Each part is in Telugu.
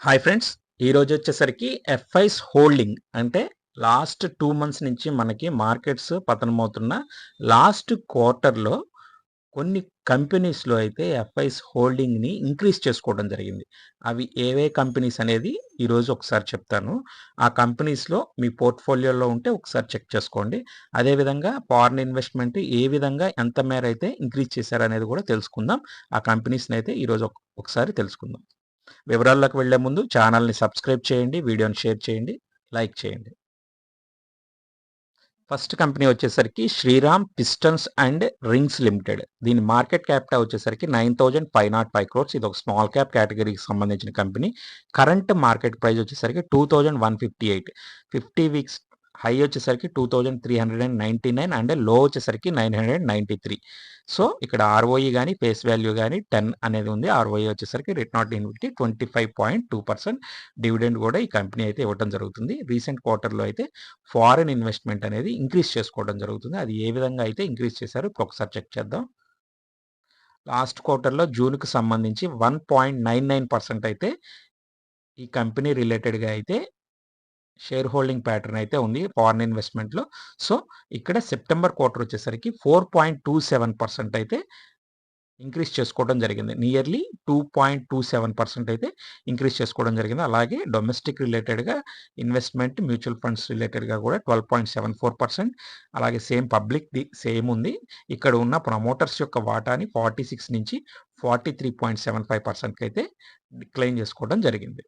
హాయ్ ఫ్రెండ్స్ ఈరోజు వచ్చేసరికి ఎఫ్ఐస్ హోల్డింగ్ అంటే లాస్ట్ టూ మంత్స్ నుంచి మనకి మార్కెట్స్ పతనమవుతున్న లాస్ట్ క్వార్టర్లో కొన్ని కంపెనీస్లో అయితే ఎఫ్ఐస్ హోల్డింగ్ని ఇంక్రీజ్ చేసుకోవడం జరిగింది. అవి ఏవే కంపెనీస్ అనేది ఈరోజు ఒకసారి చెప్తాను. ఆ కంపెనీస్లో మీ పోర్ట్ఫోలియోలో ఉంటే ఒకసారి చెక్ చేసుకోండి. అదేవిధంగా ఫారిన్ ఇన్వెస్ట్మెంట్ ఏ విధంగా ఎంత మేర అయితే ఇంక్రీజ్ చేశారనేది కూడా తెలుసుకుందాం. ఆ కంపెనీస్ని అయితే ఈరోజు ఒకసారి తెలుసుకుందాం. వివరాల్లోకి వెళ్ళే ముందు ఛానల్ని సబ్స్క్రైబ్ చేయండి వీడియోని షేర్ చేయండి లైక్ చేయండి. ఫస్ట్ కంపెనీ వచ్చేసరికి Shriram pistons and rings limited. దీని మార్కెట్ క్యాపిటల్ వచ్చేసరికి nine thousand five naught five crores. ఇది ఒక స్మాల్ క్యాప్ కేటగిరీకి సంబంధించిన కంపెనీ. కరెంట్ మార్కెట్ ప్రైస్ వచ్చేసరికి two thousand one fifty eight. Fifty weeks high వచ్చేసరికి two thousand three hundred and ninety nine అండ్లో వచ్చేసరికి nine hundred ninety three so ఇక్కడ ఆర్ఓఈ కానీ ఫేస్ వాల్యూ కానీ టెన్ అనేది ఉంది. ఆర్ఓఈ వచ్చేసరికి return on equity twenty five point two percent dividend కూడా ఈ కంపెనీ అయితే ఇవ్వడం జరుగుతుంది. రీసెంట్ క్వార్టర్లో అయితే ఫారిన్ ఇన్వెస్ట్మెంట్ అనేది ఇంక్రీజ్ చేసుకోవడం జరుగుతుంది. అది ఏ విధంగా అయితే ఇంక్రీజ్ చేశారో ఇప్పుడు ఒకసారి చెక్ చేద్దాం. లాస్ట్ క్వార్టర్లో జూన్కి సంబంధించి one point nine nine percent అయితే ఈ కంపెనీ రిలేటెడ్గా అయితే షేర్ హోల్డింగ్ ప్యాటర్న్ అయితే ఉంది ఫారిన్ ఇన్వెస్ట్మెంట్లో. సో ఇక్కడ సెప్టెంబర్ క్వార్టర్ వచ్చేసరికి four point two seven percent అయితే ఇంక్రీజ్ చేసుకోవడం జరిగింది. Nearly two point two seven percent అయితే ఇంక్రీజ్ చేసుకోవడం జరిగింది. అలాగే డొమెస్టిక్ రిలేటెడ్గా ఇన్వెస్ట్మెంట్ మ్యూచువల్ ఫండ్స్ రిలేటెడ్గా కూడా twelve point seven four percent. అలాగే సేమ్ పబ్లిక్ది సేమ్ ఉంది. ఇక్కడ ఉన్న ప్రమోటర్స్ యొక్క వాటాని ఫార్టీ సిక్స్ నుంచి forty three point seven five పర్సెంట్కి అయితే డిక్లైన్ చేసుకోవడం జరిగింది.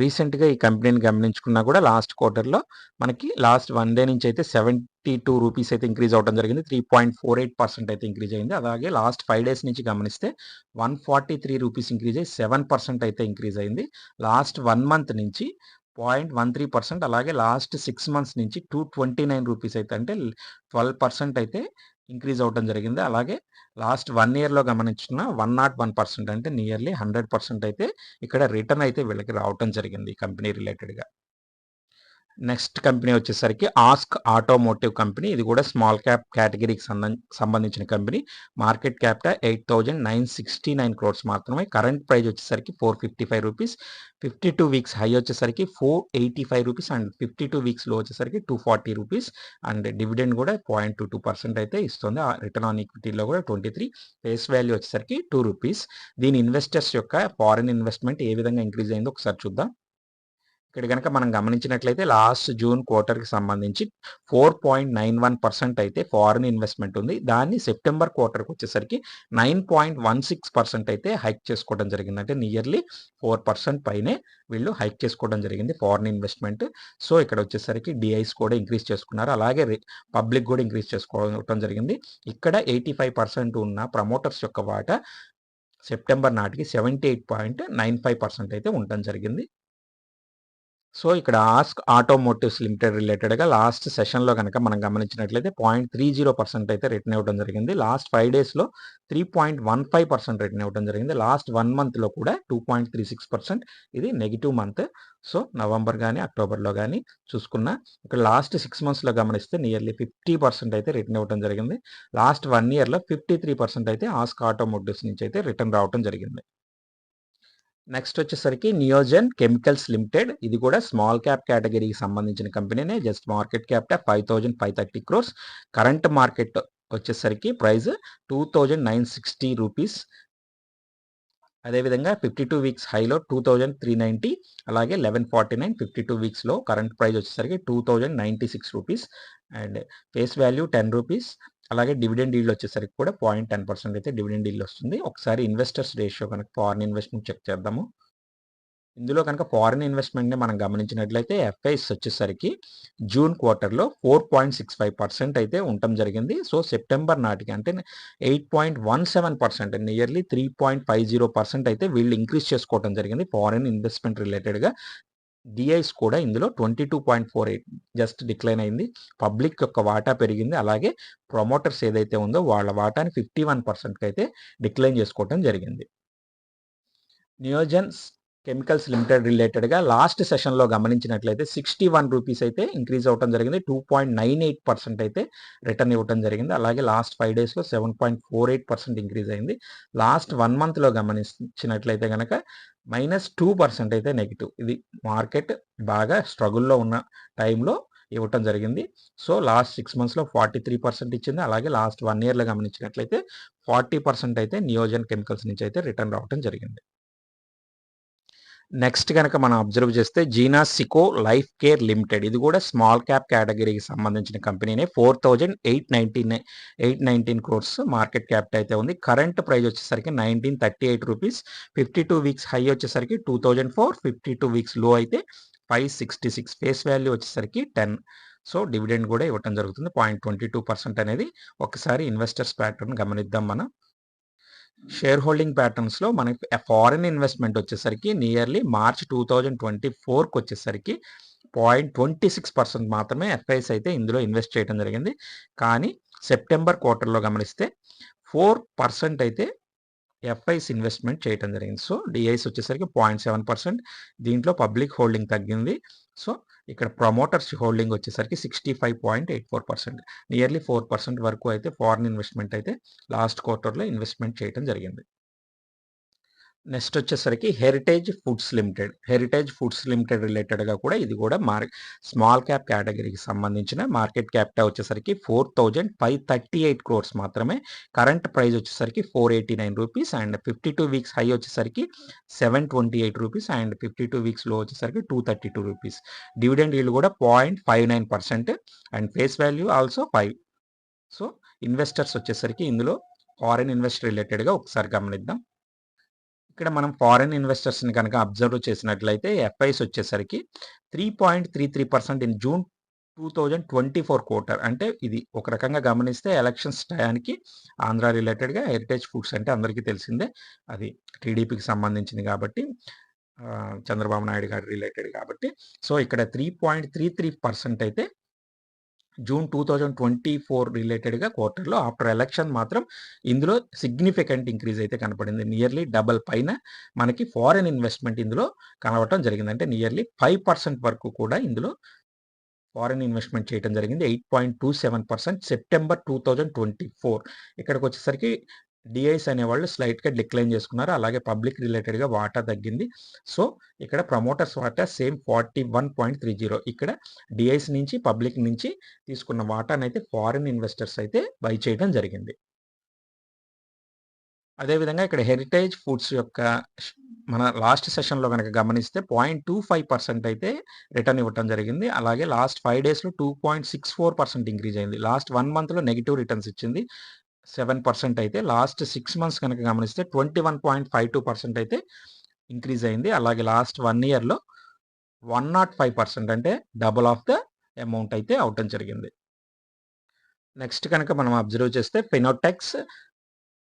రీసెంట్గా ఈ కంపెనీని గమనించుకున్నా కూడా లాస్ట్ క్వార్టర్లో మనకి లాస్ట్ వన్ డే నుంచి అయితే సెవెంటీ టూ రూపీస్ అయితే ఇంక్రీజ్ అవడం జరిగింది. Three point four eight percent అయితే ఇంక్రీజ్ అయింది. అలాగే లాస్ట్ ఫైవ్ డేస్ నుంచి గమనిస్తే one forty three rupees increase అయ్యి సెవెన్ పర్సెంట్ అయితే ఇంక్రీజ్ అయింది. లాస్ట్ వన్ మంత్ నుంచి పాయింట్ వన్ త్రీ పర్సెంట్ అలాగే లాస్ట్ సిక్స్ మంత్స్ నుంచి టూ ట్వంటీ నైన్ రూపీస్ అయితే అంటే ట్వెల్వ్ పర్సెంట్ అయితే ఇంక్రీజ్ అవడం జరిగింది. అలాగే లాస్ట్ వన్ ఇయర్లో గమనించిన వన్ నాట్ వన్ పర్సెంట్ అంటే నియర్లీ హండ్రెడ్ పర్సెంట్ అయితే ఇక్కడ రిటర్న్ అయితే వీళ్ళకి రావటం జరిగింది ఈ కంపెనీ రిలేటెడ్గా. నెక్స్ట్ కంపెనీ వచ్చేసరికి ఆస్క్ ఆటోమోటివ్ కంపెనీ. ఇది కూడా స్మాల్ క్యాప్ కేటగిరీకి సంబంధించిన company. Market capital eight thousand nine sixty nine crores మాత్రమే. కరెంట్ ప్రైస్ వచ్చేసరికి four fifty five rupees. Fifty two weeks high వచ్చేసరికి four eighty five rupees and fifty two వీక్స్లో వచ్చేసరికి two forty rupees. And dividend కూడా పాయింట్ టూ టూ పర్సెంట్ అయితే ఇస్తుంది. రిటర్న్ ఆన్ ఈక్విటీలో కూడా ట్వంటీ త్రీ. ఫేస్ వాల్యూ వచ్చేసరికి టూ రూపీస్. దీని ఇన్వెస్టర్స్ యొక్క ఫారిన్ ఇన్వెస్ట్మెంట్ ఏ విధంగా ఇంక్రీజ్ అయిందో ఒకసారి చూద్దాం. ఇక్కడ కనుక మనం గమనించినట్లయితే లాస్ట్ జూన్ క్వార్టర్కి సంబంధించి four point nine one percent అయితే ఫారిన్ ఇన్వెస్ట్మెంట్ ఉంది. దాన్ని సెప్టెంబర్ క్వార్టర్కి వచ్చేసరికి nine point one six percent అయితే హైక్ చేసుకోవడం జరిగింది. అంటే నియర్లీ ఫోర్ పర్సెంట్ పైనే వీళ్ళు హైక్ చేసుకోవడం జరిగింది ఫారిన్ ఇన్వెస్ట్మెంట్. సో ఇక్కడ వచ్చేసరికి డిఐస్ కూడా ఇంక్రీజ్ చేసుకున్నారు. అలాగే పబ్లిక్ కూడా ఇంక్రీజ్ చేసుకోవడం జరిగింది. ఇక్కడ ఎయిటీ ఫైవ్ పర్సెంట్ ఉన్న ప్రమోటర్స్ యొక్క వాటా సెప్టెంబర్ నాటికి seventy eight point nine five percent అయితే ఉండడం జరిగింది. సో ఇక్కడ ఆస్క్ ఆటోమోటివ్స్ లిమిటెడ్ రిలేటెడ్గా లాస్ట్ సెషన్లో కనుక మనం గమనించినట్లయితే పాయింట్ త్రీ జీరో పర్సెంట్ అయితే రిటర్న్ ఇవ్వడం జరిగింది. లాస్ట్ ఫైవ్ డేస్లో three point one five percent return ఇవ్వడం జరిగింది. లాస్ట్ వన్ మంత్లో కూడా two point three six percent. ఇది నెగిటివ్ మంత్. సో నవంబర్ కానీ అక్టోబర్లో కానీ చూసుకున్న ఇక్కడ లాస్ట్ సిక్స్ మంత్స్లో గమనిస్తే నియర్లీ ఫిఫ్టీ పర్సెంట్ అయితే రిటర్న్ ఇవ్వడం జరిగింది. లాస్ట్ వన్ ఇయర్లో ఫిఫ్టీ త్రీ పర్సెంట్ అయితే ఆస్క్ ఆటోమోటివ్స్ నుంచి అయితే రిటర్న్ రావడం జరిగింది. నెక్స్ట్ వచ్చేసరికి నియోజన్ కెమికల్స్ లిమిటెడ్ ఇది కూడా స్మాల్ క్యాప్ కేటగిరీకి సంబంధించిన కంపెనీనే just market cap five thousand five thirty crores current market వచ్చేసరికి price two thousand nine sixty rupees అదేవిధంగా ఫిఫ్టీ టూ వీక్స్ హైలో టూ థౌజండ్ త్రీ నైంటీ అలాగే eleven forty nine fifty two వీక్స్లో current price వచ్చేసరికి two thousand ninety six rupees and face value ten rupees అలాగే డివిడెండ్ డీల్ వచ్చేసరికి కూడా పాయింట్ టెన్ పర్సెంట్ అయితే డివిడెండ్ డీల్ వస్తుంది. ఒకసారి ఇన్వెస్టర్స్ రేషియో కనుక ఫారిన్ ఇన్వెస్ట్మెంట్ చెక్ చేద్దాము. ఇందులో కనుక ఫారిన్ ఇన్వెస్ట్మెంట్ని మనం గమనించినట్లయితే ఎఫ్ఐస్ వచ్చేసరికి జూన్ క్వార్టర్లో four point six five percent అయితే ఉండటం జరిగింది. సో సెప్టెంబర్ నాటికి అంటే eight point one seven percent nearly three point five zero percent అయితే వీళ్ళు ఇంక్రీజ్ చేసుకోవడం జరిగింది ఫారిన్ ఇన్వెస్ట్మెంట్ రిలేటెడ్గా. డిఐస్ కూడా ఇందులో twenty two point four eight just decline అయింది. పబ్లిక్ యొక్క వాటా పెరిగింది. అలాగే ప్రమోటర్స్ ఏదైతే ఉందో వాళ్ళ వాటాని ఫిఫ్టీ వన్ పర్సెంట్కి అయితే డిక్లైన్ చేసుకోవటం జరిగింది. నియోజన్ కెమికల్స్ లిమిటెడ్ రిలేటెడ్గా లాస్ట్ సెషన్లో గమనించినట్లయితే సిక్స్టీ వన్ రూపీస్ అయితే ఇంక్రీజ్ అవ్వడం జరిగింది. Two point nine eight percent అయితే రిటర్న్ ఇవ్వడం జరిగింది. అలాగే లాస్ట్ ఫైవ్ డేస్లో seven point four eight percent increase అయింది. లాస్ట్ వన్ మంత్లో గమనించినట్లయితే కనుక మైనస్ టూ పర్సెంట్ అయితే నెగిటివ్. ఇది మార్కెట్ బాగా స్ట్రగుల్లో ఉన్న టైంలో ఇవ్వటం జరిగింది. సో లాస్ట్ సిక్స్ మంత్స్లో ఫార్టీ త్రీ పర్సెంట్ ఇచ్చింది. అలాగే లాస్ట్ వన్ ఇయర్లో గమనించినట్లయితే ఫార్టీ పర్సెంట్ అయితే నియోజన్ కెమికల్స్ నుంచి అయితే రిటర్న్ రావటం జరిగింది. నెక్స్ట్ కనుక మనం అబ్జర్వ్ చేస్తే జీనా సికో లైఫ్ కేర్ లిమిటెడ్. ఇది కూడా స్మాల్ క్యాప్ కేటగిరీకి సంబంధించిన కంపెనీనే. Four thousand eight nineteen eight nineteen crores market cap అయితే ఉంది. కరెంట్ ప్రైస్ వచ్చేసరికి nineteen thirty eight rupees. Fifty two weeks high వచ్చేసరికి two thousand four fifty two వీక్స్లో అయితే five sixty six face value వచ్చేసరికి టెన్ సో డివిడెండ్ కూడా ఇవ్వడం జరుగుతుంది. పాయింట్ ట్వంటీ టూ పర్సెంట్ అనేది. ఒకసారి ఇన్వెస్టర్స్ ప్యాటర్న్ గమనిద్దాం మనం. షేర్ హోల్డింగ్ ప్యాటర్న్స్లో మనకి ఫారిన్ ఇన్వెస్ట్మెంట్ వచ్చేసరికి nearly March two thousand twenty ఫోర్కి వచ్చేసరికి పాయింట్ ట్వంటీ సిక్స్ పర్సెంట్ మాత్రమే ఎఫ్ఐఎస్ అయితే ఇందులో ఇన్వెస్ట్ చేయడం జరిగింది. కానీ సెప్టెంబర్ క్వార్టర్లో గమనిస్తే ఫోర్ పర్సెంట్ అయితే ఎఫ్ఐస్ ఇన్వెస్ట్మెంట్ చేయడం జరిగింది. సో డిఐస్ వచ్చేసరికి పాయింట్ సెవెన్ పర్సెంట్. దీంట్లో పబ్లిక్ హోల్డింగ్ తగ్గింది. సో ఇక్కడ ప్రమోటర్స్ హోల్డింగ్ వచ్చేసరికి sixty five point eight four percent. Nearly four percent వరకు అయితే ఫారిన్ ఇన్వెస్ట్మెంట్ అయితే లాస్ట్ క్వార్టర్లో ఇన్వెస్ట్మెంట్ చేయడం జరిగింది. నెక్స్ట్ వచ్చేసరికి heritage foods limited heritage foods limited రిలేటెడ్గా కూడా ఇది కూడా మార్ స్మాల్ క్యాప్ కేటగిరీకి సంబంధించిన మార్కెట్ క్యాపిటల్ వచ్చేసరికి four thousand five thirty eight crores మాత్రమే. కరెంట్ ప్రైస్ వచ్చేసరికి four eighty nine rupees and fifty two weeks high వచ్చేసరికి seven twenty eight rupees and fifty two వీక్స్లో వచ్చేసరికి two thirty two rupees dividend yield కూడా point five nine percent and face value also five so investors వచ్చేసరికి ఇందులో ఫారెన్ ఇన్వెస్ట్ రిలేటెడ్గా ఒకసారి గమనిద్దాం. ఇక్కడ మనం ఫారెన్ ఇన్వెస్టర్స్ని కనుక అబ్జర్వ్ చేసినట్లయితే ఎఫ్ఐస్ వచ్చేసరికి three point three three percent in June two thousand twenty four quarter. అంటే ఇది ఒక రకంగా గమనిస్తే ఎలక్షన్స్ టయానికి ఆంధ్ర రిలేటెడ్గా హెరిటేజ్ ఫుడ్స్ అంటే అందరికీ తెలిసిందే. అది టీడీపీకి సంబంధించింది కాబట్టి చంద్రబాబు నాయుడు గారి రిలేటెడ్ కాబట్టి. సో ఇక్కడ three point three three percent అయితే June two thousand twenty four రిలేటెడ్గా క్వార్టర్లో ఆఫ్టర్ ఎలక్షన్ మాత్రం ఇందులో సిగ్నిఫికెంట్ ఇంక్రీజ్ అయితే కనపడింది. నియర్లీ డబల్ పైన మనకి ఫారెన్ ఇన్వెస్ట్మెంట్ ఇందులో కనబడటం జరిగింది. అంటే నియర్లీ ఫైవ్ పర్సెంట్ వరకు కూడా ఇందులో ఫారెన్ ఇన్వెస్ట్మెంట్ చేయడం జరిగింది. Eight point two seven percent September two thousand twenty four. ఇక్కడికి వచ్చేసరికి డిఐస్ అనేవాళ్ళు స్లైట్గా డిక్లైన్ చేసుకున్నారు. అలాగే పబ్లిక్ రిలేటెడ్గా వాటా తగ్గింది. సో ఇక్కడ ప్రమోటర్స్ వాటా same forty one point three zero. ఇక్కడ డిఐస్ నుంచి పబ్లిక్ నుంచి తీసుకున్న వాటాను అయితే ఫారిన్ ఇన్వెస్టర్స్ అయితే బై చేయడం జరిగింది. అదేవిధంగా ఇక్కడ హెరిటేజ్ ఫుడ్స్ యొక్క మన లాస్ట్ సెషన్లో కనుక గమనిస్తే పాయింట్ టూ ఫైవ్ పర్సెంట్ అయితే రిటర్న్ ఇవ్వడం జరిగింది. అలాగే లాస్ట్ ఫైవ్ డేస్లో two point six four percent increase అయింది. లాస్ట్ వన్ మంత్లో నెగిటివ్ రిటర్న్స్ ఇచ్చింది. సెవెన్ పర్సెంట్ అయితే లాస్ట్ సిక్స్ మంత్స్ కనుక గమనిస్తే twenty one point five two percent అయితే ఇంక్రీజ్ అయింది. అలాగే లాస్ట్ వన్ ఇయర్లో వన్ నాట్ ఫైవ్ పర్సెంట్ అంటే డబుల్ ఆఫ్ ద అమౌంట్ అయితే అవటం జరిగింది. నెక్స్ట్ కనుక మనం అబ్జర్వ్ చేస్తే పెనోటెక్స్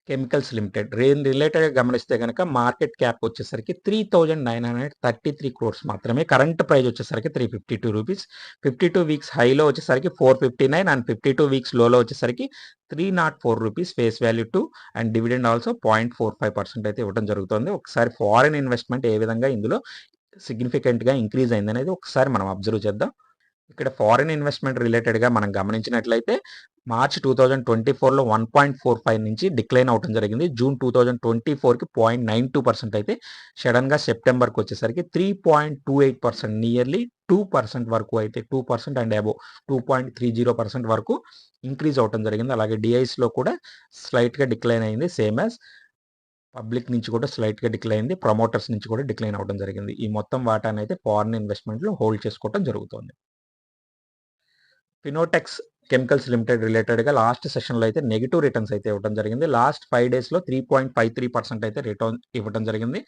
కెమికల్స్ లిమిటెడ్. రేన్ రిలేటెడ్గా గమనిస్తే కనుక మార్కెట్ క్యాప్ వచ్చేసరికి three thousand nine hundred thirty three crores మాత్రమే. కరెంట్ ప్రైస్ వచ్చేసరికి three fifty two rupees. Fifty two weeks హైలో వచ్చేసరికి four fifty nine and fifty two weeks లోలో వచ్చేసరికి three naught four rupees face value two and dividend also point four five percent అయితే ఇవ్వడం జరుగుతుంది. ఒకసారి ఫారిన్ ఇన్వెస్ట్మెంట్ ఏ విధంగా ఇందులో సిగ్నిఫికెంట్గా ఇంక్రీజ్ అయింది అనేది ఒకసారి మనం అబ్జర్వ్ చేద్దాం. ఇక్కడ ఫారిన్ ఇన్వెస్ట్మెంట్ రిలేటెడ్గా మనం గమనించినట్లయితే మార్చ్ టూ థౌజండ్ ట్వంటీ ఫోర్లో వన్ పాయింట్ ఫోర్ ఫైవ్ నుంచి డిక్లైన్ అవడం జరిగింది. జూన్ టూ థౌజండ్ ట్వంటీ ఫోర్కి పాయింట్ నైన్ టూ పర్సెంట్ అయితే సడన్గా సెప్టెంబర్కి వచ్చేసరికి three point two eight percent nearly two percent వరకు అయితే two percent and above two point three zero percent వరకు ఇంక్రీజ్ అవటం జరిగింది. అలాగే డిఐస్లో కూడా స్లైట్గా డిక్లైన్ అయింది సేమ్ యాజ్ పబ్లిక్ నుంచి కూడా స్లైట్గా డిక్లైన్ అయింది ప్రమోటర్స్ నుంచి కూడా డిక్లైన్ అవ్వడం జరిగింది. ఈ మొత్తం వాటానైతే అయితే ఫారిన్ ఇన్వెస్ట్మెంట్లో హోల్డ్ చేసుకోవడం జరుగుతుంది. ఫినోటెక్స్ కెమికల్స్ లిమిటెడ్ రిలేటెడ్గా లాస్ట్ సెషన్లో అయితే నెగిటివ్ రిటర్న్స్ అయితే ఇవ్వడం జరిగింది. లాస్ట్ ఫైవ్ డేస్లో three point five three percent అయితే రిటర్న్ ఇవ్వడం జరిగింది.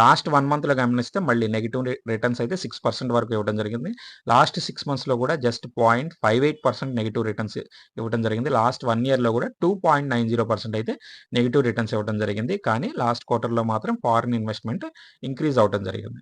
లాస్ట్ వన్ మంత్లో గమనిస్తే మళ్ళీ నెగిటివ్ రిటర్న్స్ అయితే సిక్స్ పర్సెంట్ వరకు ఇవ్వడం జరిగింది. లాస్ట్ సిక్స్ మంత్స్లో కూడా just point five eight percent negative returns ఇవ్వడం జరిగింది. లాస్ట్ వన్ ఇయర్లో కూడా two point nine zero percent అయితే నెగిటివ్ రిటర్న్స్ ఇవ్వడం జరిగింది. కానీ లాస్ట్ క్వార్టర్లో మాత్రం ఫారిన్ ఇన్వెస్ట్మెంట్ ఇంక్రీజ్ అవడం జరిగింది.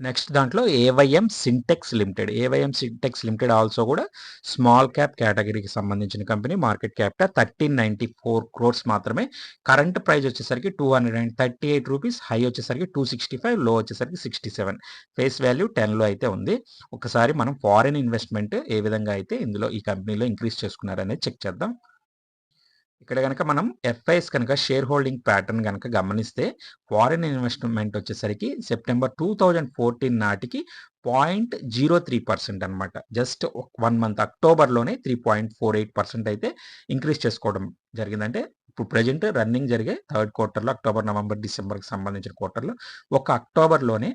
నెక్స్ట్ దాంట్లో AYM Syntex Limited AYM Syntex Limited also కూడా స్మాల్ క్యాప్ కేటగిరీకి సంబంధించిన company market capital thirteen ninety four crores మాత్రమే. కరెంట్ ప్రైస్ వచ్చేసరికి two hundred and thirty eight rupees high వచ్చేసరికి టూ సిక్స్టీ ఫైవ్లో వచ్చేసరికి సిక్స్టీ సెవెన్ ఫేస్ వాల్యూ టెన్లో అయితే ఉంది. ఒకసారి మనం ఫారిన్ ఇన్వెస్ట్మెంట్ ఏ విధంగా అయితే ఇందులో ఈ కంపెనీలో ఇంక్రీజ్ చేసుకున్నారనేది చెక్ చేద్దాం. ఇక్కడ కనుక మనం ఎఫ్ఐఎస్ కనుక షేర్ హోల్డింగ్ ప్యాటర్న్ కనుక గమనిస్తే ఫారిన్ ఇన్వెస్ట్మెంట్ వచ్చేసరికి సెప్టెంబర్ టూ థౌజండ్ ఫోర్టీన్ నాటికి పాయింట్ జీరో త్రీ పర్సెంట్ అనమాట just one month అక్టోబర్లోనే three point four eight percent అయితే ఇంక్రీజ్ చేసుకోవడం జరిగిందంటే ఇప్పుడు ప్రజెంట్ రన్నింగ్ జరిగే థర్డ్ క్వార్టర్లో అక్టోబర్ నవంబర్ డిసెంబర్కి సంబంధించిన క్వార్టర్లో ఒక అక్టోబర్లోనే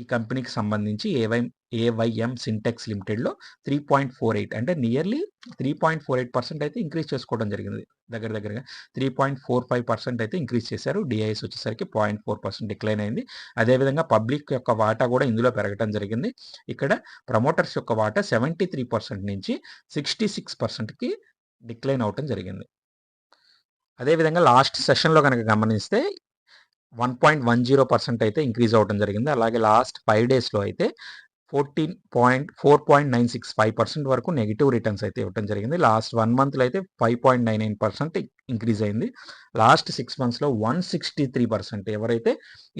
ఈ కంపెనీకి సంబంధించి ఏవై ఏవైఎం సింటెక్స్ లిమిటెడ్లో త్రీ పాయింట్ ఫోర్ ఎయిట్ అంటే nearly three point four eight percent అయితే ఇంక్రీజ్ చేసుకోవడం జరిగింది. దగ్గర దగ్గరగా three point four five percent అయితే ఇంక్రీజ్ చేశారు. డిఐఎస్ వచ్చేసరికి పాయింట్ ఫోర్ పర్సెంట్ డిక్లైన్ అయింది. అదేవిధంగా పబ్లిక్ యొక్క వాటా కూడా ఇందులో పెరగడం జరిగింది. ఇక్కడ ప్రమోటర్స్ యొక్క వాటా సెవెంటీ త్రీ పర్సెంట్ నుంచి సిక్స్టీ సిక్స్ పర్సెంట్కి డిక్లైన్ అవటం జరిగింది. అదేవిధంగా లాస్ట్ సెషన్లో కనుక గమనిస్తే one point one zero percent అయితే ఇంక్రీజ్ అవ్వడం జరిగింది. అలాగే లాస్ట్ ఫైవ్ డేస్లో అయితే fourteen point four point nine six five percent వరకు నెగిటివ్ రిటర్న్స్ అయితే ఇవ్వడం జరిగింది. లాస్ట్ వన్ మంత్లో అయితే five point nine nine percent increase అయింది. లాస్ట్ సిక్స్ మంత్స్లో వన్ సిక్స్టీ త్రీ పర్సెంట్ ఎవరైతే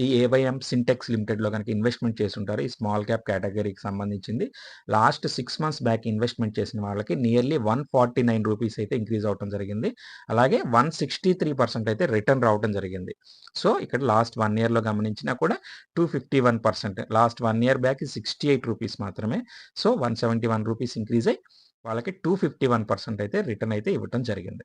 ఈ ఏవైఎం సింటెక్స్ లిమిటెడ్లో కనుక ఇన్వెస్ట్మెంట్ చేస్తుంటారో ఈ స్మాల్ క్యాప్ కేటగిరీకి సంబంధించింది last six months back investment చేసిన వాళ్ళకి nearly one forty nine rupees అయితే ఇంక్రీజ్ అవడం జరిగింది. అలాగే వన్ సిక్స్టీ త్రీ పర్సెంట్ అయితే రిటర్న్ రావడం జరిగింది. సో ఇక్కడ లాస్ట్ వన్ ఇయర్లో గమనించినా కూడా two fifty one percent last one year back sixty eight rupees మాత్రమే. So one seventy one rupees increase అయ్యి వాళ్ళకి టూ ఫిఫ్టీ వన్ పర్సెంట్ అయితే రిటర్న్ అయితే ఇవ్వటం జరిగింది.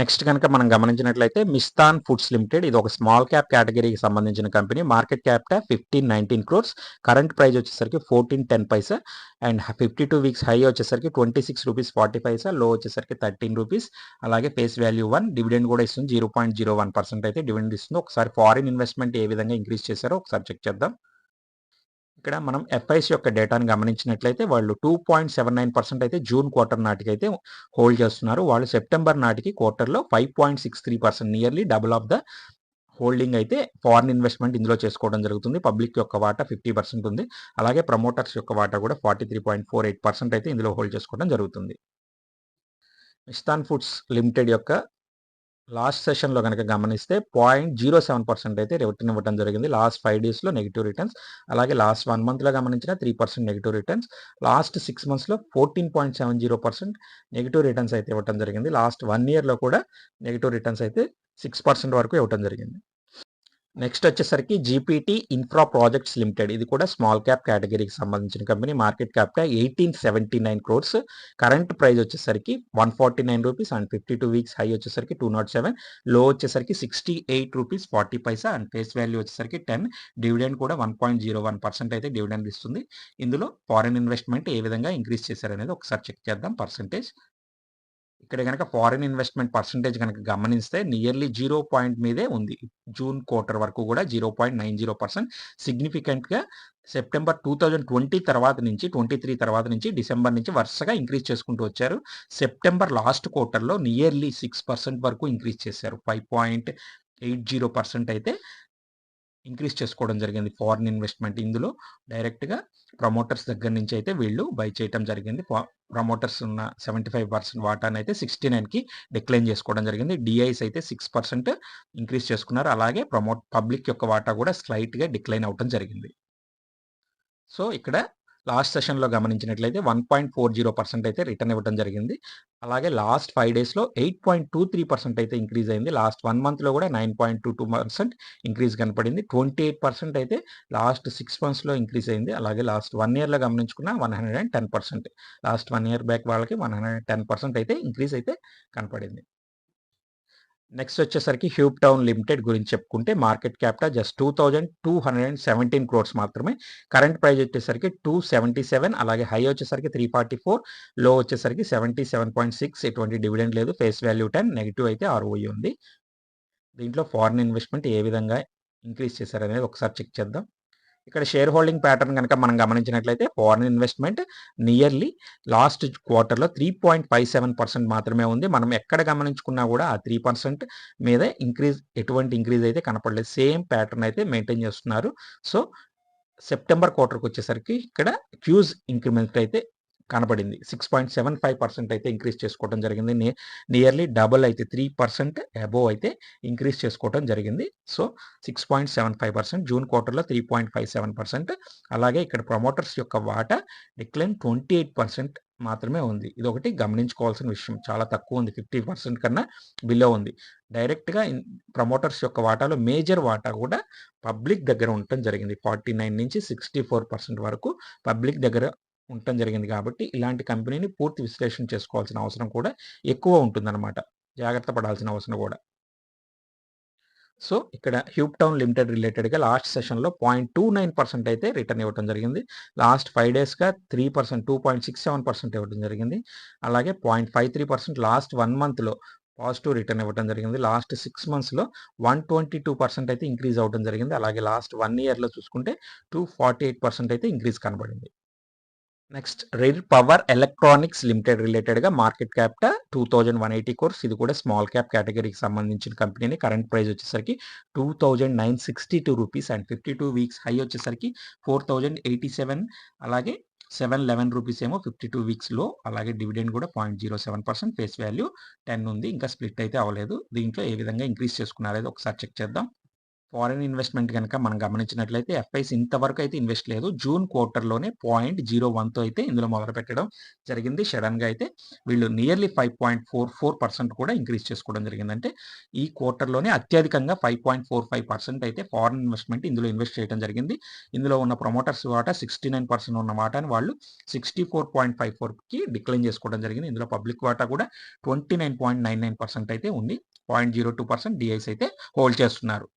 నెక్స్ట్ కనుక మనం గమనించినట్లయితే మిస్తాన్ ఫుడ్స్ లిమిటెడ్ ఇది ఒక స్మాల్ క్యాప్ కేటగిరీకి సంబంధించిన company. Market cap fifteen nineteen crores. Current price వచ్చేసరికి fourteen ten paisa. And fifty two weeks high వచ్చేసరికి twenty six rupees forty paisa. Low వచ్చేసరికి థర్టీన్ రూపీస్. అలాగే ఫేస్ వాల్యూ వన్ డివిడెండ్ కూడా ఇస్తుంది. Zero point zero one percent అయితే డివిడెండ్ ఇస్తుంది. ఒకసారి ఫారిన్ ఇన్వెస్ట్మెంట్ ఏ విధంగా ఇంక్రీజ్ చేశారో ఒకసారి చెక్ చేద్దాం. ఇక్కడ మనం ఎఫ్ఐసి యొక్క డేటాను గమనించినట్లయితే వాళ్ళు two point seven nine percent అయితే జూన్ క్వార్టర్ నాటికి అయితే హోల్డ్ చేస్తున్నారు. వాళ్ళు సెప్టెంబర్ నాటికి క్వార్టర్లో five point six three percent nearly double of the holding అయితే ఫారిన్ ఇన్వెస్ట్మెంట్ ఇందులో చేసుకోవడం జరుగుతుంది. పబ్లిక్ యొక్క వాటా ఫిఫ్టీ పర్సెంట్ ఉంది. అలాగే ప్రమోటర్స్ యొక్క వాటా కూడా forty three point four eight percent అయితే ఇందులో హోల్డ్ చేసుకోవడం జరుగుతుంది. మిస్తాన్ ఫుడ్స్ లిమిటెడ్ యొక్క లాస్ట్ సెషన్లో కనుక గమనిస్తే పాయింట్ జీరో సెవెన్ పర్సెంట్ అయితే రిటర్న్ ఇవ్వడం జరిగింది. లాస్ట్ ఫైవ్ డేస్లో నెగిటివ్ రిటర్న్స్ అలాగే లాస్ట్ వన్ మంత్లో గమనించిన three percent negative returns last six మంత్స్లో fourteen point seven zero percent negative returns అయితే ఇవ్వడం జరిగింది. లాస్ట్ వన్ ఇయర్లో కూడా నెగిటివ్ రిటర్న్స్ అయితే సిక్స్ పర్సెంట్ వరకు ఇవ్వడం జరిగింది. నెక్స్ట్ వచ్చేసరికి జీపీటీ ఇన్ఫ్రా ప్రాజెక్ట్స్ లిమిటెడ్ ఇది కూడా స్మాల్ క్యాప్ కేటగిరీకి సంబంధించిన company market cap eighteen seventy nine crores current price వచ్చేసరికి one forty nine rupees and fifty two weeks high వచ్చేసరికి టూ నాట్ సెవెన్లో వచ్చేసరికి sixty eight rupees forty paisa and face value వచ్చేసరికి టెన్ డివిడెండ్ కూడా one point zero one percent అయితే డివిడెండ్ ఇస్తుంది. ఇందులో ఫారిన్ ఇన్వెస్ట్మెంట్ ఏ విధంగా ఇంక్రీజ్ చేశారనేది ఒకసారి చెక్ చేద్దాం. పర్సెంటేజ్ ఇక్కడ కనుక ఫారిన్ ఇన్వెస్ట్మెంట్ పర్సంటేజ్ కనుక గమనిస్తే నియర్లీ జీరో పాయింట్ మీదే ఉంది. జూన్ క్వార్టర్ వరకు కూడా zero point nine zero percent సిగ్నిఫికెంట్గా September two thousand twenty తర్వాత నుంచి ట్వంటీ త్రీ తర్వాత నుంచి డిసెంబర్ నుంచి వరుసగా ఇంక్రీజ్ చేసుకుంటూ వచ్చారు. సెప్టెంబర్ లాస్ట్ క్వార్టర్లో నియర్లీ సిక్స్ పర్సెంట్ వరకు ఇంక్రీజ్ చేశారు. Five point eight zero percent అయితే ఇంక్రీజ్ చేసుకోవడం జరిగింది ఫారిన్ ఇన్వెస్ట్మెంట్ ఇందులో. డైరెక్ట్గా ప్రమోటర్స్ దగ్గర నుంచి అయితే వీళ్ళు బై చేయటం జరిగింది. ప్రమోటర్స్ ఉన్న సెవెంటీ ఫైవ్ పర్సెంట్ వాటాను అయితే సిక్స్టీ నైన్కి డిక్లైన్ చేసుకోవడం జరిగింది. డిఐస్ అయితే సిక్స్ పర్సెంట్ ఇంక్రీజ్ చేసుకున్నారు. అలాగే ప్రమోట్ పబ్లిక్ యొక్క వాటా కూడా స్లైట్గా డిక్లైన్ అవటం జరిగింది. సో ఇక్కడ లాస్ట్ సెషన్లో గమనించినట్లయితే one point four zero percent అయితే రిటర్న్ ఇవ్వడం జరిగింది. అలాగే లాస్ట్ ఫైవ్ డేస్లో eight point two three percent అయితే ఇంక్రీజ్ అయింది. లాస్ట్ వన్ మంత్లో కూడా nine point two two percent increase కనపడింది. ట్వంటీ ఎయిట్ పర్సెంట్ అయితే లాస్ట్ సిక్స్ మంత్స్లో ఇంక్రీజ్ అయింది. అలాగే లాస్ట్ వన్ ఇయర్లో గమనించుకున్న one hundred and ten percent. Last one year back వాళ్ళకి one hundred and ten percent అయితే ఇంక్రీజ్ అయితే కనపడింది. నెక్స్ట్ వచ్చేసరికి హ్యూబ్ టౌన్ లిమిటెడ్ గురించి చెప్పుకుంటే market capital just two thousand two hundred and seventeen crores మాత్రమే. కరెంట్ ప్రైస్ వచ్చేసరికి టూ సెవెంటీ సెవెన్ అలాగే హై వచ్చేసరికి త్రీ ఫార్టీ ఫోర్లో వచ్చేసరికి సెవెంటీ సెవెన్ పాయింట్ సిక్స్ ఎటువంటి డివిడెండ్ లేదు. ఫేస్ వాల్యూ టెన్ నెగిటివ్ అయితే ఆర్ఓఈ ఉంది. దీంట్లో ఫారిన్ ఇన్వెస్ట్మెంట్ ఏ విధంగా ఇంక్రీజ్ చేశారనేది ఒకసారి చెక్ చేద్దాం. ఇక్కడ షేర్ హోల్డింగ్ ప్యాటర్న్ కనుక మనం గమనించినట్లయితే ఫారెన్ ఇన్వెస్ట్మెంట్ నియర్లీ లాస్ట్ క్వార్టర్లో three point five seven percent మాత్రమే ఉంది. మనం ఎక్కడ గమనించుకున్నా కూడా ఆ త్రీ పర్సెంట్ మీద ఇంక్రీజ్ ఎటువంటి ఇంక్రీజ్ అయితే కనపడలేదు. సేమ్ ప్యాటర్న్ అయితే మెయింటైన్ చేస్తున్నారు. సో సెప్టెంబర్ క్వార్టర్కి వచ్చేసరికి ఇక్కడ క్యూజ్ ఇంక్రిమెంట్ అయితే కనబడింది. Six point seven five percent అయితే ఇంక్రీజ్ చేసుకోవడం జరిగింది. నియర్లీ డబుల్ అయితే త్రీ పర్సెంట్ అబోవ్ అయితే ఇంక్రీజ్ చేసుకోవడం జరిగింది. So six point seven five percent June క్వార్టర్లో three point five seven percent. అలాగే ఇక్కడ ప్రమోటర్స్ యొక్క వాటా డిక్లైన్ ట్వంటీ ఎయిట్ పర్సెంట్ మాత్రమే ఉంది. ఇది ఒకటి గమనించుకోవాల్సిన విషయం. చాలా తక్కువ ఉంది. ఫిఫ్టీ పర్సెంట్ కన్నా బిలో ఉంది. డైరెక్ట్గా ప్రమోటర్స్ యొక్క వాటాలో మేజర్ వాటా కూడా పబ్లిక్ దగ్గర ఉండటం జరిగింది. ఫార్టీ నైన్ నుంచి సిక్స్టీ ఫోర్ పర్సెంట్ వరకు పబ్లిక్ దగ్గర ఉండటం జరిగింది కాబట్టి ఇలాంటి కంపెనీని పూర్తి విశ్లేషణ చేసుకోవాల్సిన అవసరం కూడా ఎక్కువ ఉంటుందన్నమాట. జాగ్రత్త పడాల్సిన అవసరం కూడా. సో ఇక్కడ హ్యూప్ టౌన్ లిమిటెడ్ రిలేటెడ్గా లాస్ట్ సెషన్లో పాయింట్ టూ నైన్ పర్సెంట్ అయితే రిటర్న్ ఇవ్వడం జరిగింది. Last five డేస్గా three percent two point six seven percent ఇవ్వడం జరిగింది. అలాగే point five three percent last one మంత్లో పాజిటివ్ రిటర్న్ ఇవ్వడం జరిగింది. లాస్ట్ సిక్స్ మంత్స్లో వన్ ట్వంటీ టూ పర్సెంట్ అయితే ఇంక్రీజ్ అవ్వడం జరిగింది. అలాగే లాస్ట్ వన్ ఇయర్లో చూసుకుంటే టూ ఫార్టీ ఎయిట్ పర్సెంట్ అయితే ఇంక్రీజ్ కనబడింది. Next RIR Power Electronics Limited రిలేటెడ్గా market cap two thousand one eighty course ఇది కూడా స్మాల్ క్యాప్ కేటగిరీకి సంబంధించిన కంపెనీని కరెంట్ ప్రైస్ వచ్చేసరికి two thousand nine sixty two rupees and fifty two weeks high వచ్చేసరికి ఫోర్ థౌజండ్ ఎయిటీ సెవెన్ అలాగే సెవెన్ లెవెన్ రూపీస్ ఏమో ఫిఫ్టీ టూ వీక్స్లో అలాగే డివిడెండ్ కూడా point zero seven percent face value ten ఉంది. ఇంకా స్ప్లిట్ అయితే అవ్వలేదు. దీంట్లో ఏ విధంగా ఇంక్రీజ్ చేసుకున్నారో ఒకసారి చెక్ చేద్దాం. ఫారిన్ ఇన్వెస్ట్మెంట్ కనుక మనం గమనించినట్లయితే ఎఫ్ఐస్ ఇంతవరకు అయితే ఇన్వెస్ట్ లేదు. జూన్ క్వార్టర్లోనే పాయింట్ జీరో వన్తో అయితే ఇందులో మొదలు పెట్టడం జరిగింది. సడన్గా అయితే వీళ్ళు nearly five point four four percent కూడా ఇంక్రీజ్ చేసుకోవడం జరిగింది. అంటే ఈ క్వార్టర్లోనే అత్యధికంగా five point four five percent అయితే ఫారిన్ ఇన్వెస్ట్మెంట్ ఇందులో ఇన్వెస్ట్ చేయడం జరిగింది. ఇందులో ఉన్న ప్రమోటర్స్ వాటా సిక్స్టీ నైన్ పర్సెంట్ ఉన్న వాటాని వాళ్ళు సిక్స్టీ ఫోర్ పాయింట్ ఫైవ్ ఫోర్కి డిక్లైన్ చేసుకోవడం జరిగింది. ఇందులో పబ్లిక్ వాటా కూడా twenty nine point nine nine percent అయితే ఉంది. పాయింట్ జీరో టూ పర్సెంట్ డిఐస్ అయితే హోల్డ్ చేస్తున్నారు.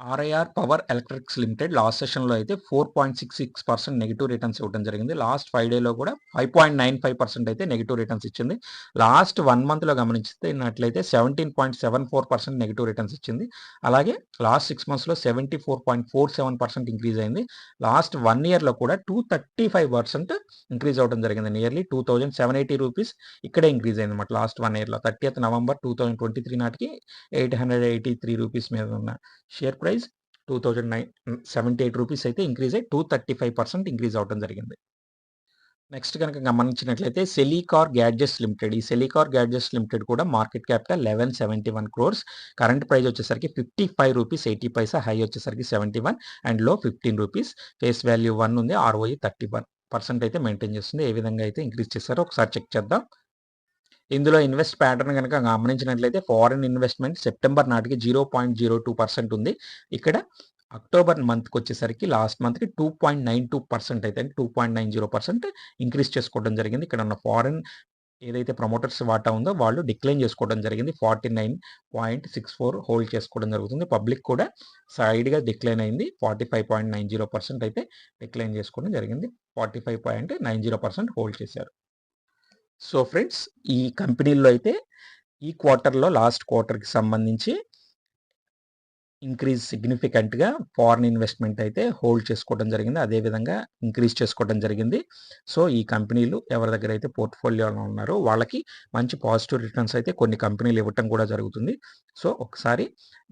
RIR power electrics limited last సెషన్లో అయితే four point six six percent negative returns ఇవ్వడం జరిగింది. లాస్ట్ ఫైవ్ డేలో కూడా five point nine five percent అయితే నెగిటివ్ రిటర్న్స్ ఇచ్చింది. లాస్ట్ వన్ మంత్లో గమనించినట్లయితే seventeen point seven four percent negative returns ఇచ్చింది. అలాగే లాస్ట్ సిక్స్ మంత్స్లో seventy four point four seven percent increase అయింది. లాస్ట్ వన్ ఇయర్లో కూడా two thirty five percent increase అవ్వడం జరిగింది. Nearly two thousand seven eighty rupees ఇక్కడే ఇంక్రీజ్ అయింది అనమాట లాస్ట్ వన్ ఇయర్లో. Thirtieth November two thousand twenty three నాటికి eight hundred eighty three rupees మీద ఉన్న share price. Two thousand nine seventy eight rupees అయితే ఇంక్రీజ్ అయ్యి two thirty five percent increase అవడం జరిగింది. నెక్స్ట్ కనుక గమనించినట్లయితే సెలికార్ గ్యాడ్జెట్స్ లిమిటెడ్ ఈ సెలికార్ గ్యాడ్జెట్స్ లిమిటెడ్ కూడా market capital eleven seventy one crores. Current price వచ్చేసరికి fifty five rupees eighty paisa high వచ్చేసరికి seventy one అండ్లో fifteen rupees. Face value one ఉంది ఆర్ఓఈ థర్టీ వన్ పర్సెంట్ అయితే మెయింటైన్ చేస్తుంది. ఏ విధంగా అయితే ఇంక్రీజ్ చేస్తారో ఒకసారి చెక్ చేద్దాం. ఇందులో ఇన్వెస్ట్ ప్యాటర్న్ కనుక గమనించినట్లయితే ఫారిన్ ఇన్వెస్ట్మెంట్ సెప్టెంబర్ నాటికి zero point zero two percent ఉంది. ఇక్కడ అక్టోబర్ మంత్కి వచ్చేసరికి లాస్ట్ మంత్కి two point nine two percent అయితే two point nine zero percent increase చేసుకోవడం జరిగింది. ఇక్కడ ఉన్న ఫారిన్ ఏదైతే ప్రమోటర్స్ వాటా ఉందో వాళ్ళు డిక్లైన్ చేసుకోవడం జరిగింది. Forty nine point six four hold చేసుకోవడం జరుగుతుంది. పబ్లిక్ కూడా సైడ్గా డిక్లైన్ అయింది. Forty five point nine zero percent అయితే డిక్లైన్ చేసుకోవడం జరిగింది. Forty five point nine zero percent hold చేశారు. సో ఫ్రెండ్స్ ఈ కంపెనీల్లో అయితే ఈ క్వార్టర్లో లాస్ట్ క్వార్టర్కి సంబంధించి ఇంక్రీజ్ సిగ్నిఫికెంట్గా ఫారిన్ ఇన్వెస్ట్మెంట్ అయితే హోల్డ్ చేసుకోవడం జరిగింది. అదేవిధంగా ఇంక్రీజ్ చేసుకోవడం జరిగింది. సో ఈ కంపెనీలు ఎవరి దగ్గర అయితే పోర్ట్ఫోలియోలో ఉన్నారో వాళ్ళకి మంచి పాజిటివ్ రిటర్న్స్ అయితే కొన్ని కంపెనీలు ఇవ్వటం కూడా జరుగుతుంది. సో ఒకసారి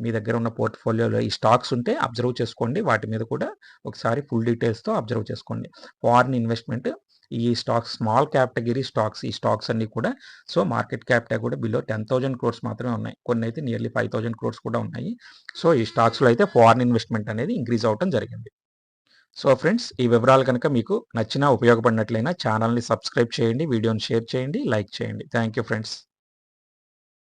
మీ దగ్గర ఉన్న పోర్ట్ఫోలియోలో ఈ స్టాక్స్ ఉంటే అబ్జర్వ్ చేసుకోండి. వాటి మీద కూడా ఒకసారి ఫుల్ డీటెయిల్స్తో అబ్జర్వ్ చేసుకోండి. ఫారిన్ ఇన్వెస్ట్మెంట్ ఈ స్టాక్స్ స్మాల్ క్యాటగిరీ స్టాక్స్ ఈ స్టాక్స్ అన్ని కూడా సో మార్కెట్ క్యాపిటల్ కూడా బిలో టెన్ థౌసండ్ క్రోర్స్ మాత్రమే ఉన్నాయి. కొన్ని అయితే నియర్లీ ఫైవ్ థౌసండ్ క్రోర్స్ కూడా ఉన్నాయి. సో ఈ స్టాక్స్లో అయితే ఫారిన్ ఇన్వెస్ట్మెంట్ అనేది ఇంక్రీజ్ అవటం జరిగింది. సో ఫ్రెండ్స్ ఈ వివరాలు కనుక మీకు నచ్చినా ఉపయోగపడినట్లయినా ఛానల్ని సబ్స్క్రైబ్ చేయండి వీడియోని షేర్ చేయండి లైక్ చేయండి. Thank you friends.